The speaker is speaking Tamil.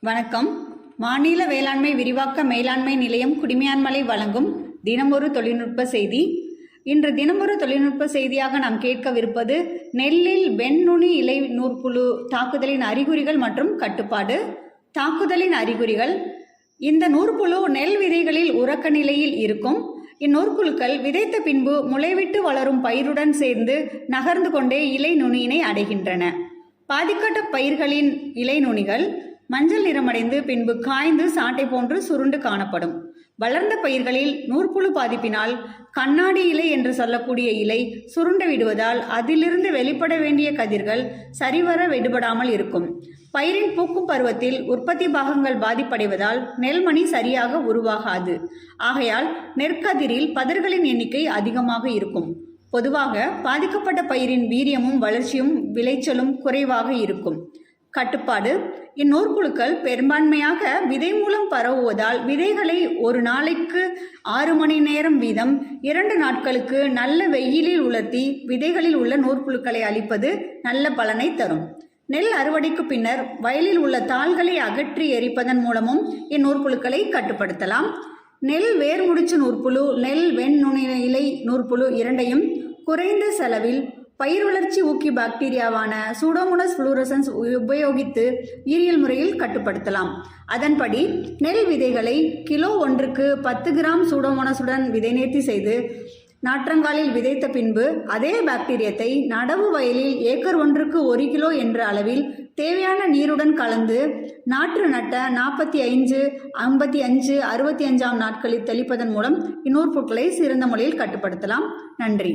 வணக்கம். மாநில வேளாண்மை விரிவாக்க மேலாண்மை நிலையம் குடிமையான்மலை வழங்கும் தினமொரு தொழில்நுட்ப செய்தி. இன்று தினமொரு தொழில்நுட்ப செய்தியாக நாம் கேட்கவிருப்பது நெல்லில் வெண்நுனி இலை நூற்புழு தாக்குதலின் அறிகுறிகள் மற்றும் கட்டுப்பாடு. தாக்குதலின் அறிகுறிகள். இந்த நூற்புழு நெல் விதைகளில் உறக்க நிலையில் இருக்கும். இந்நூற்புழுக்கள் விதைத்த பின்பு முளைவிட்டு வளரும் பயிருடன் சேர்ந்து நகர்ந்து கொண்டே இலை நுனியினை அடைகின்றன. பாதிக்கப்பட்ட பயிர்களின் இலை நுனிகள். மஞ்சள் நிறமடைந்து பின்பு காய்ந்து சாட்டை போன்று சுருண்டு காணப்படும். வளர்ந்த பயிர்களில் நூற்புழு பாதிப்பினால் கண்ணாடி இலை என்று சொல்லக்கூடிய இலை சுருண்டு விடுவதால் அதிலிருந்து வெளிப்பட வேண்டிய கதிர்கள் சரிவர விடுபடாமல் இருக்கும். பயிரின் பூக்கும் பருவத்தில் உற்பத்தி பாகங்கள் பாதிப்படைவதால் நெல்மணி சரியாக உருவாகாது. ஆகையால் நெற்கதிரில் பதர்களின் எண்ணிக்கை அதிகமாக இருக்கும். பொதுவாக பாதிக்கப்பட்ட பயிரின் வீரியமும் வளர்ச்சியும் விளைச்சலும் குறைவாக இருக்கும். கட்டுப்பாடு. இந்நூற்புழுக்கள் பெரும்பான்மையாக விதை மூலம் பரவுவதால் விதைகளை ஒரு நாளைக்கு ஆறு மணி நேரம் வீதம் இரண்டு நாட்களுக்கு நல்ல வெயிலில் உலர்த்தி விதைகளில் உள்ள நூற்புழுக்களை அழிப்பது நல்ல பலனை தரும். நெல் அறுவடைக்கு பின்னர் வயலில் உள்ள தாள்களை அகற்றி எரிப்பதன் மூலமும் இந்நூற்புழுக்களை கட்டுப்படுத்தலாம். நெல் வேர்முடிச்சு நூற்புழு நெல் வெண் நுனிலை நூற்புழு இரண்டையும் குறைந்த செலவில் பயிர் வளர்ச்சி ஊக்கி பாக்டீரியாவான சூடோமோனஸ் ஃப்ளூரசன்ஸ் உபயோகித்து உயிரியல் முறையில் கட்டுப்படுத்தலாம். அதன்படி நெல் விதைகளை கிலோ ஒன்றுக்கு பத்து கிராம் சூடோமோனஸுடன் விதைநேர்த்தி செய்து நாற்றங்காலில் விதைத்த பின்பு அதே பாக்டீரியத்தை நடவு வயலில் ஏக்கர் ஒன்றுக்கு ஒரு கிலோ என்ற அளவில் தேவையான நீருடன் கலந்து நாற்று நட்ட நாற்பத்தி ஐந்து ஐம்பத்தி அஞ்சு அறுபத்தி அஞ்சாம் நாட்களில் தெளிப்பதன் மூலம் இந்நூற்புட்களை சிறந்த முறையில் கட்டுப்படுத்தலாம். நன்றி.